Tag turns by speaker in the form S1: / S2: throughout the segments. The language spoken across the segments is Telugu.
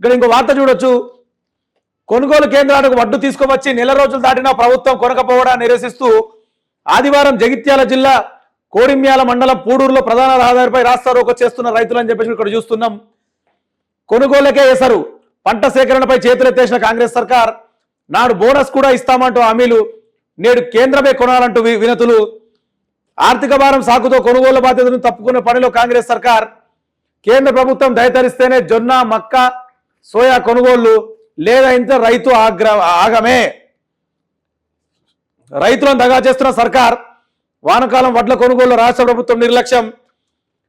S1: ఇక్కడ ఇంకో వార్త చూడొచ్చు. కొనుగోలు కేంద్రాలకు వడ్డు తీసుకువచ్చి నెల రోజులు దాటినా ప్రభుత్వం కొనకపోవడాన్ని నిరసిస్తూ ఆదివారం జగిత్యాల జిల్లా కోడిమ్యాల మండలం పూడూరులో ప్రధాన రహదారిపై రాస్తా రోకో చేస్తున్న రైతులు అని చెప్పేసి ఇక్కడ చూస్తున్నాం. కొనుగోలుకే వేశారు పంట సేకరణపై చేతులెత్తేసిన కాంగ్రెస్ సర్కార్ నాడు బోనస్ కూడా ఇస్తామంటూ హామీలు. నేడు కేంద్రమే కొనాలంటూ వినతులు. ఆర్థిక భారం సాకుతో కొనుగోలు బాధ్యతను తప్పుకున్న పనిలో కాంగ్రెస్ సర్కార్ కేంద్ర ప్రభుత్వం దయతరిస్తేనే జొన్న మక్క సోయా కొనుగోళ్ళు లేదా రైతు ఆగ్ర ఆగమే. రైతులను దగా చేస్తున్న సర్కార్ వానకాలం వడ్ల కొనుగోలు రాష్ట్ర ప్రభుత్వం నిర్లక్ష్యం.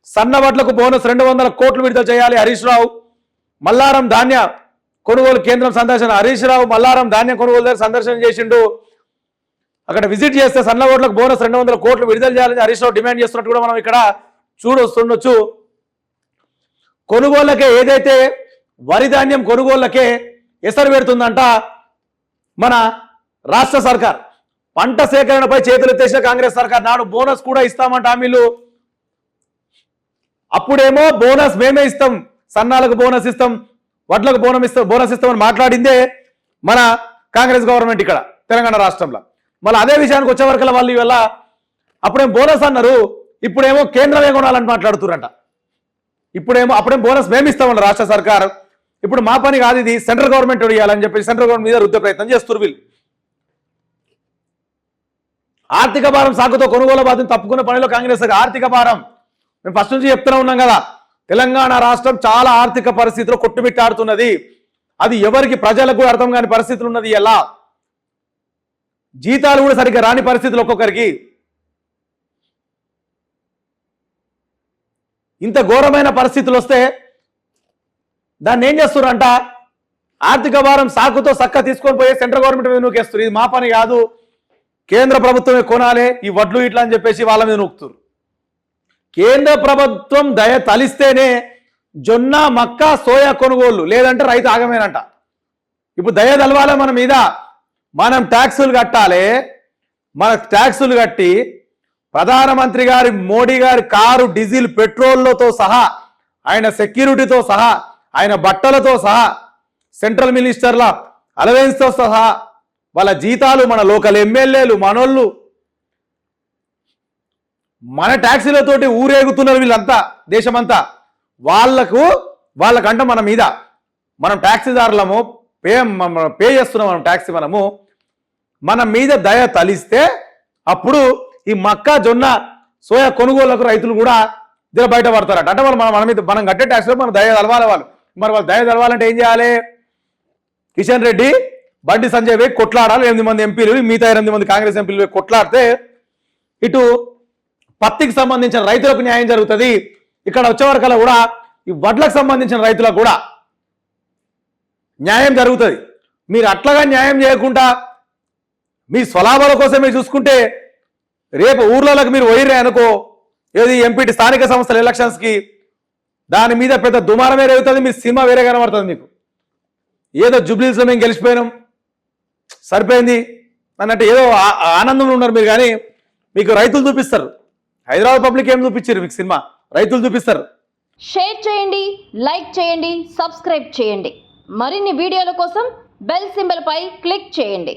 S1: సన్న వడ్లకు బోనస్ రెండు వందల కోట్లు విడుదల చేయాలి హరీష్ రావు. మల్లారం ధాన్య కొనుగోలు కేంద్రం సందర్శన. హరీష్ రావు మల్లారం ధాన్యం కొనుగోలు దగ్గర సందర్శన చేసిండు. అక్కడ విజిట్ చేస్తే సన్న ఓట్లకు బోనస్ రెండు వందల కోట్లు విడుదల చేయాలని హరీష్ రావు డిమాండ్ చేస్తున్నట్టు కూడా మనం ఇక్కడ చూడొస్తుండొచ్చు. కొనుగోళ్ళకే ఏదైతే వరి ధాన్యం కొనుగోళ్ళకే ఎసరు పెడుతుందంట మన రాష్ట్ర సర్కార్. పంట సేకరణపై చేతులెత్తేసిన కాంగ్రెస్ సర్కార్. నాడు బోనస్ కూడా ఇస్తామంట హామీలు. అప్పుడేమో బోనస్ మేమే ఇస్తాం సన్నాలకు బోనస్ ఇస్తాం వడ్లకు బోనం ఇస్తాం బోనస్ ఇస్తామని మాట్లాడిందే మన కాంగ్రెస్ గవర్నమెంట్ ఇక్కడ తెలంగాణ రాష్ట్రంలో. మళ్ళీ అదే విషయానికి వచ్చే వరకు వాళ్ళు ఇవాళ అప్పుడేం బోనస్ అన్నారు ఇప్పుడేమో కేంద్రమే కొనాలని మాట్లాడుతురంట ఇప్పుడేమో అప్పుడేం బోనస్ మేమిస్తామన్నారు రాష్ట్ర సర్కార్. ఇప్పుడు మా పని కాదు ఇది సెంట్రల్ గవర్నమెంట్ ఇవ్వాలని చెప్పి సెంట్రల్ గవర్నమెంట్ మీద రుద్ద ప్రయత్నం చేస్తున్నారు వీళ్ళు. ఆర్థిక భారం సాకుతో కొనుగోలు బాధ్యత తప్పుకున్న పనిలో కాంగ్రెస్ ఆర్థిక భారం. మేము ఫస్ట్ నుంచి చెప్తూనే ఉన్నాం కదా తెలంగాణ రాష్ట్రం చాలా ఆర్థిక పరిస్థితిలో కొట్టుమిట్టాడుతున్నది. అది ఎవరికి ప్రజలకు అర్థం కాని పరిస్థితులు ఉన్నది ఎలా? జీతాలు కూడా సరిగ్గా రాని పరిస్థితులు ఒక్కొక్కరికి. ఇంత ఘోరమైన పరిస్థితులు వస్తే దాన్ని ఏం చేస్తున్నారంట ఆర్థిక భారం సాకుతో సక్క తీసుకొని పోయి సెంట్రల్ గవర్నమెంట్ మీద నూకేస్తారు ఇది మా పని కాదు. కేంద్ర ప్రభుత్వమే కొనాలి. ఈ వడ్లు ఇట్లా అని చెప్పేసి వాళ్ళ మీద నూకుతారు కేంద్ర ప్రభుత్వం దయ తలిస్తేనే జొన్న మక్క సోయా కొనుగోళ్ళు లేదంటే రైతు ఆగమేనంట. ఇప్పుడు దయ తలవాలి మన మీద? మనం ట్యాక్సులు కట్టాలి. మన ట్యాక్సులు కట్టి ప్రధానమంత్రి గారి మోడీ గారి కారు డీజిల్ పెట్రోల్తో సహా ఆయన సెక్యూరిటీతో సహా ఆయన బట్టలతో సహా సెంట్రల్ మినిస్టర్ల అలవెన్స్తో సహా వాళ్ళ జీతాలు మన లోకల్ ఎమ్మెల్యేలు మనోళ్ళు మన ట్యాక్సీలతోటి ఊరేగుతున్నారు వీళ్ళంతా దేశమంతా. వాళ్ళకు వాళ్ళకంట మన మీద. మనం ట్యాక్సీదారులము పే పే చేస్తున్నాం మనం ట్యాక్సీ మనము. మన మీద దయ తలిస్తే అప్పుడు ఈ మక్క జొన్న సోయా కొనుగోళ్ళకు రైతులు కూడా దీని బయట పడతారట. అంటే వాళ్ళు మన మన మీద మనం కట్టే ట్యాక్స్లో మన దయ తలవాలి వాళ్ళు. మరి వాళ్ళు దయ తెలవాలంటే ఏం చేయాలి? కిషన్ రెడ్డి బండి సంజయ్ పోయి కొట్లాడాలి. ఎనిమిది మంది ఎంపీలు మిగతా ఎనిమిది మంది కాంగ్రెస్ ఎంపీలు పోయి కొట్లాడితే ఇటు పత్తికి సంబంధించిన రైతులకు న్యాయం జరుగుతుంది. ఇక్కడ వచ్చేవరకల్లా కూడా ఈ వడ్లకు సంబంధించిన రైతులకు కూడా న్యాయం జరుగుతుంది. మీరు అట్లాగా న్యాయం చేయకుండా మీ స్వలాభాల కోసమే చూసుకుంటే రేపు ఊర్లలోకి మీరు పోయిర్రే అనుకో ఏది ఎంపీటీ స్థానిక సంస్థల ఎలక్షన్స్కి దాని మీద పెద్ద దుమారం వేరే అవుతుంది మీ సినిమా వేరే కనబడుతుంది మీకు. ఏదో జుబ్లీస్లో మేము గెలిచిపోయినాం సరిపోయింది అన్నట్టు ఏదో ఆనందంలో ఉన్నారు మీరు కానీ మీకు రైతులు చూపిస్తారు. హైదరాబాద్ పబ్లిక్ ఏం చూపించారు మీకు సినిమా? రైతులు చూపిస్తారు.
S2: షేర్ చేయండి లైక్ చేయండి సబ్స్క్రైబ్ చేయండి. మరిన్ని వీడియోల కోసం బెల్ సింబల్ పై క్లిక్ చేయండి.